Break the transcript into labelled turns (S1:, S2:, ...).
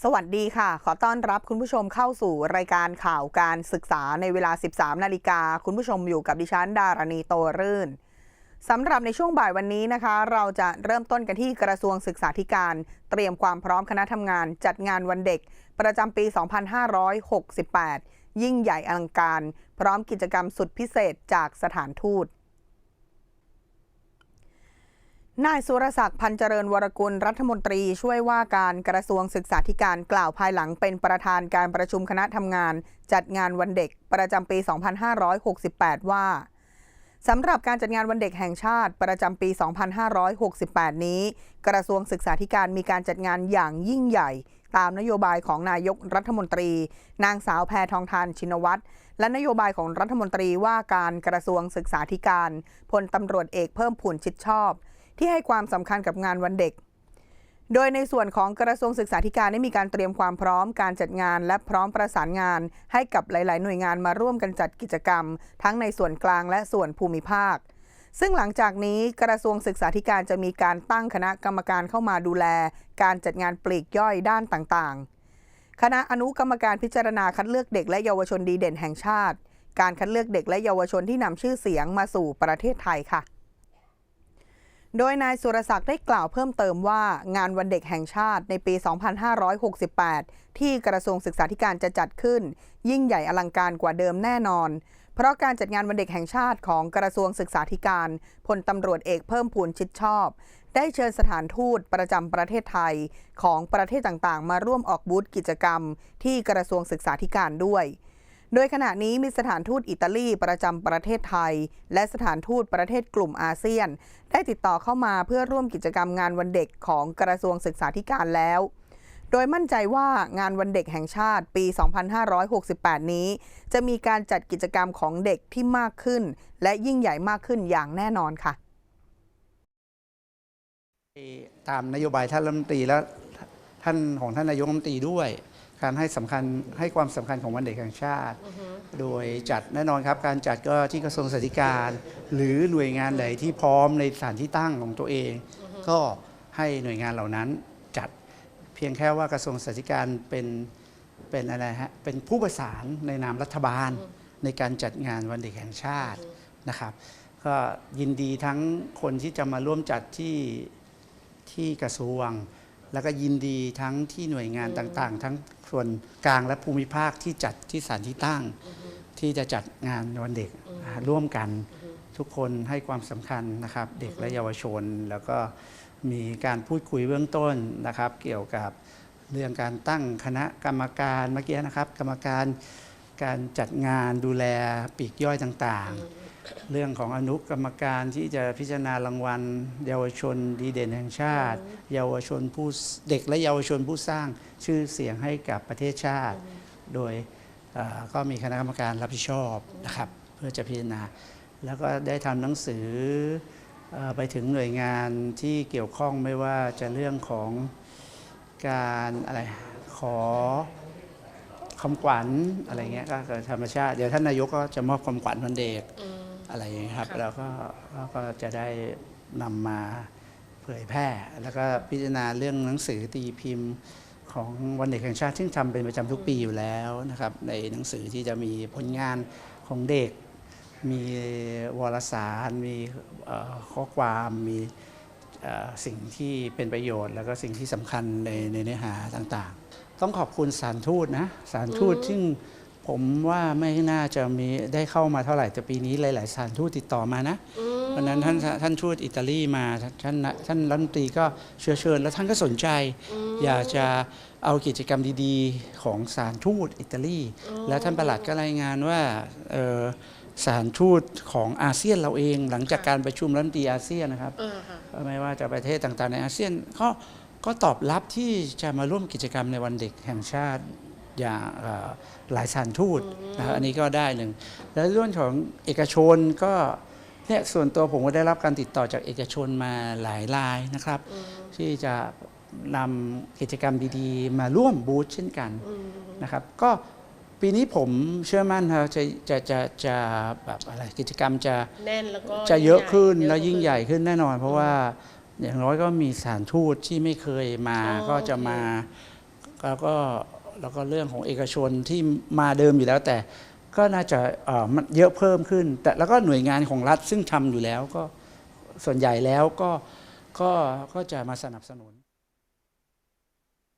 S1: สวัสดีค่ะ ขอต้อนรับคุณผู้ชมเข้าสู่รายการข่าวการศึกษาในเวลา 13 นาฬิกา คุณผู้ชมอยู่กับดิฉันดารณีโตรื่นสำหรับในช่วงบ่ายวันนี้นะคะ เราจะเริ่มต้นกันที่กระทรวงศึกษาธิการ เตรียมความพร้อมคณะทำงาน จัดงานวันเด็ก ประจำปี 2568 ยิ่งใหญ่อลังการ พร้อมกิจกรรมสุดพิเศษจากสถานทูต นายสุรศักดิ์พันเจริญวรกุลรัฐมนตรีช่วยว่าการกระทรวงศึกษาธิการกล่าวภายหลังเป็นประธานการประชุมคณะทำงาน จัดงานวันเด็กประจำปี 2568 ว่าสำหรับการจัดงานวันเด็กแห่งชาติประจำปี 2568 นี้ กระทรวงศึกษาธิการมีการจัดงานอย่างยิ่งใหญ่ ตามนโยบายของนายกรัฐมนตรี นางสาวแพทองทานชินวัตรและนโยบายของรัฐมนตรีว่าการกระทรวงศึกษาธิการพลตำรวจเอกเพิ่มพูนชิดชอบ ที่ให้ความสำคัญกับงานวันเด็ก โดยในส่วนของกระทรวงศึกษาธิการได้มีการเตรียมความพร้อมการจัดงาน และพร้อมประสานงาน ให้กับหลาย ๆ หน่วยงานมาร่วมกันจัดกิจกรรม ทั้งในส่วนกลางและส่วนภูมิภาค ซึ่งหลังจากนี้กระทรวงศึกษาธิการจะมีการตั้งคณะกรรมการเข้ามาดูแล การจัดงานปลีกย่อยด้านต่าง ๆ คณะอนุกรรมการพิจารณาคัดเลือกเด็กและเยาวชนดีเด่นแห่งชาติการคัดเลือกเด็กและเยาวชนที่นำชื่อเสียงมาสู่ประเทศไทยค่ะ โดยนายสุรศักดิ์ได้กล่าวเพิ่มเติมว่างานวันเด็กแห่งชาติในปี 2568 ที่กระทรวงศึกษาธิการจะจัดขึ้น ยิ่งใหญ่อลังการกว่าเดิมแน่นอน เพราะการจัดงานวันเด็กแห่งชาติของกระทรวงศึกษาธิการพลตำรวจเอกเพิ่มพูนชิดชอบ ได้เชิญสถานทูตประจำประเทศไทยของประเทศต่างๆ มาร่วมออกบูธกิจกรรม ที่กระทรวงศึกษาธิการด้วย โดยขณะนี้มีสถานทูตอิตาลีประจำประเทศไทย และสถานทูตประเทศกลุ่มอาเซียน ได้ติดต่อเข้ามาเพื่อร่วมกิจกรรมงานวันเด็กของกระทรวงศึกษาธิการแล้ว โดยมั่นใจว่างานวันเด็กแห่งชาติปี 2568 นี้ จะมีการจัดกิจกรรมของเด็กที่มากขึ้น และยิ่งใหญ่มากขึ้นอย่างแน่นอนค่ะ
S2: ตามนโยบายท่านรัฐมนตรีและท่านของท่านนายกรัฐมนตรีด้วย การให้สำคัญให้ความสำคัญของวันเด็กแห่งชาติ โดยจัดแน่นอนครับ การจัดก็ที่กระทรวงสาธการ หรือหน่วยงานไหนที่พร้อมในสถานที่ตั้งของตัวเอง ก็ให้หน่วยงานเหล่านั้นจัดเพียงแค่ว่ากระทรวงสาธการเป็นเป็นอะไรฮะเป็นผู้ประสานในนามรัฐบาลในการจัดงานวันเด็กแห่งชาตินะครับก็ยินดีทั้งคนที่จะมาร่วมจัดที่ที่กระทรวง แล้วก็ยินดีทั้งที่หน่วยงานต่างๆ ทั้งส่วนกลางและภูมิภาคที่จัดที่สถานที่ตั้ง ที่จะจัดงานวันเด็กร่วมกันทุกคนให้ความสำคัญนะครับ เด็กและเยาวชน แล้วก็มีการพูดคุยเบื้องต้นนะครับ เกี่ยวกับเรื่องการตั้งคณะกรรมการเมื่อกี้นะครับ กรรมการการจัดงานดูแลปีกย่อยต่างๆ เรื่องของอนุกรรมการที่จะพิจารณารางวัล เยาวชนดีเด่นแห่งชาติ เยาวชนผู้เด็กและเยาวชนผู้สร้างชื่อเสียงให้กับประเทศชาติ โดยก็มีคณะกรรมการรับผิดชอบนะครับเพื่อจะพิจารณา แล้วก็ได้ทำหนังสืออไปถึงหน่วยงานที่เกี่ยวข้องไม่ว่าจะเรื่องของการอะไรขอคำขวัญอะไรเงี้ยก็ธรรมชาติ เดี๋ยวท่านนายกก็จะมอบคำขวัญวันเด็ก อะไรอย่างเงี้ยครับ
S3: ค่ะ
S2: แล้วก็แล้วก็จะได้นำมาเผยแพร่ แล้วก็พิจารณาเรื่องหนังสือตีพิมพ์ของวันเด็กแห่งชาติซึ่งทำเป็นประจำทุกปีอยู่แล้วนะครับในหนังสือที่จะมีผลงานของเด็ก มีวารสาร มีเอ่อข้อความมีเอ่อสิ่งที่เป็นประโยชน์ แล้วก็สิ่งที่สำคัญในในเนื้อหาต่างๆ ต้องขอบคุณสารทูตนะสารทูตซึ่ง ผมว่าไม่น่าจะมีได้เข้ามาเท่าไหร่แต่ปีนี้หลาย ๆ สถานทูตติดต่อมานะวันนั้นท่านท่านทูตอิตาลีมาท่านท่านรัฐมนตรีก็เชื้อเชิญ แล้วท่านก็สนใจ อยากจะเอากิจกรรมดีๆ ของสถานทูตอิตาลี แล้วท่านประหลัดก็รายงานว่าเอ่อสถานทูตของอาเซียนเราเอง หลังจากการประชุมรัฐมนตรีอาเซียนนะครับ
S3: เออค่ะ
S2: ไม่ว่าจะประเทศต่าง ๆ ในอาเซียนก็ก็ตอบรับที่จะมาร่วมกิจกรรมในวันเด็กแห่งชาติ อย่างเอ่อหลายสถานทูตนะครับอันนี้ก็ได้หนึ่ง แล้วเรื่องของเอกชนก็เนี่ยส่วนตัวผมก็ได้รับการติดต่อจากเอกชนมาหลายรายนะครับ ที่จะนำกิจกรรมดีๆ มาร่วมบูธเช่นกันนะครับก็ปีนี้ผมเชื่อมั่นครับจะจะจะจะแบบอะไรกิจกรรมจะ
S3: แน่นแล้วก็
S2: จะเยอะขึ้น
S3: ใหญ่
S2: แล้วยิ่งใหญ่ขึ้นแน่นอน เพราะว่าอย่างน้อยก็มีสถานทูตที่ไม่เคยมา
S3: อ๋อ
S2: ก็จะ
S3: โอเค
S2: มาแล้วก็ แล้วก็เรื่องของเอกชนที่มาเดิมอยู่แล้วแต่ก็น่าจะเเยอะเพิ่มขึ้น แต่แล้วก็หน่วยงานของรัฐซึ่งทำอยู่แล้วก็ส่วนใหญ่แล้วก็ก็ก็จะมาสนับสนุน